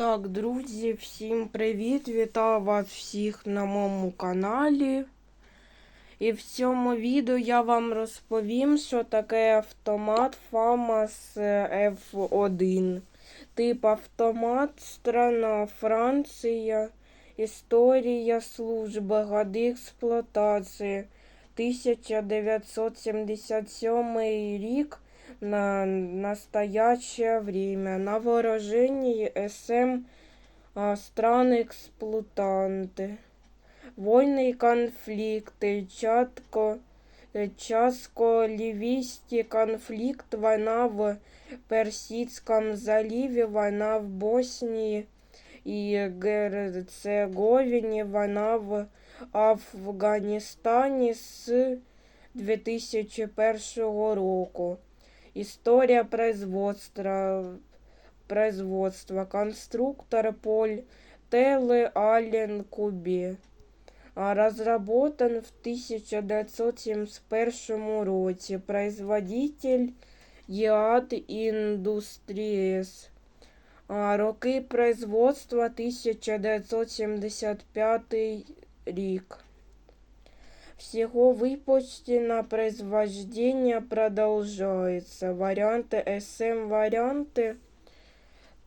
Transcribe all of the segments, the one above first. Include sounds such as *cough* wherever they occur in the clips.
Так, друзі, всім привіт! Вітаю вас всіх на моєму каналі. І в цьому відео я вам розповім, що таке автомат FAMAS F1. Тип автомат, страна Франція, історія служби, годи експлуатації. 1977 рік на настоящее время. На вооружении СМ а, страны-эксплуатанты. Войны и конфликты. Чатко, э, Часко-Ливийский конфликт. Война в Персидском заливе. Война в Боснии и Герцеговине. Война в Афганистане с 2001 року. История производства, производства. Конструктор Поль Теле Аллен Кубе. А, Разработан в 1971 році. Производитель ЄАД Industries. А, Роки производства 1975 рік. Всего выпущено произвождение продолжается. Варианты SM варианты.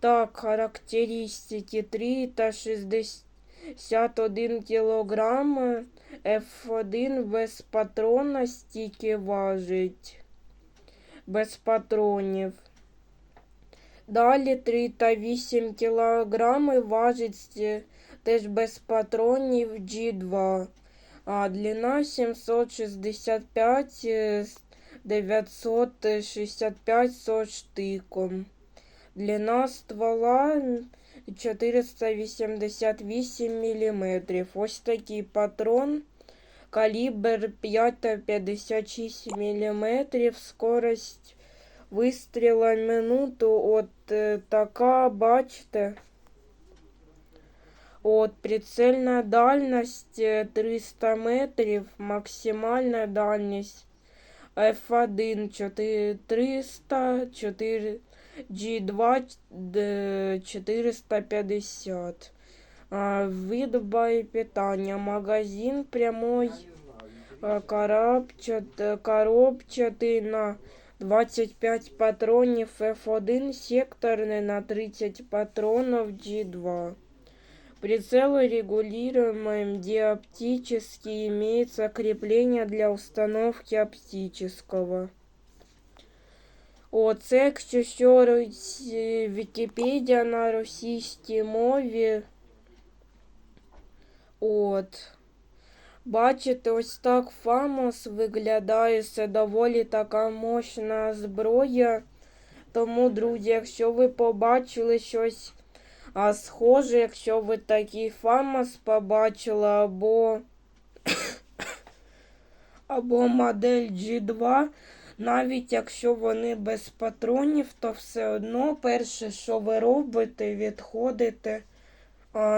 Так, характеристики 3 та 61 кілограм. F1 без патрона стільки важить. Без патронів. Далі 3 та 8 кілограми важить е, теж без патронів G2. А длина 765 э, 965 со штиком. Длина ствола 488 мм. Ось такий патрон. Калібр 5,56 мм. Скорость вистріла минуту. От е, така, бачите. От, прицельна дальність 300 метрів, максимальна дальність F1 400, 4, G2 450. А, Вид боєпитання. Магазин прямой а, коробчат, коробчатий на 25 патронів F1, секторний на 30 патронов G2. Прицел регулируемый диоптический, имеется крепление для установки оптического. О, це, якщо що Вікіпедія на російській мові. От. Бачите, ось так Фамос виглядає. Це доволі така мощна зброя. Тому, друзі, якщо ви побачили щось а схоже, якщо ви такий фамас побачили, або *coughs* або модель G2, навіть якщо вони без патронів, то все одно перше, що ви робите, відходите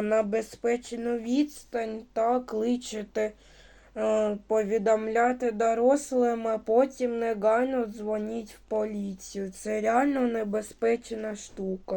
на безпечну відстань та кличете. Повідомляти дорослим, а потім негайно дзвоніть в поліцію. Це реально небезпечна штука.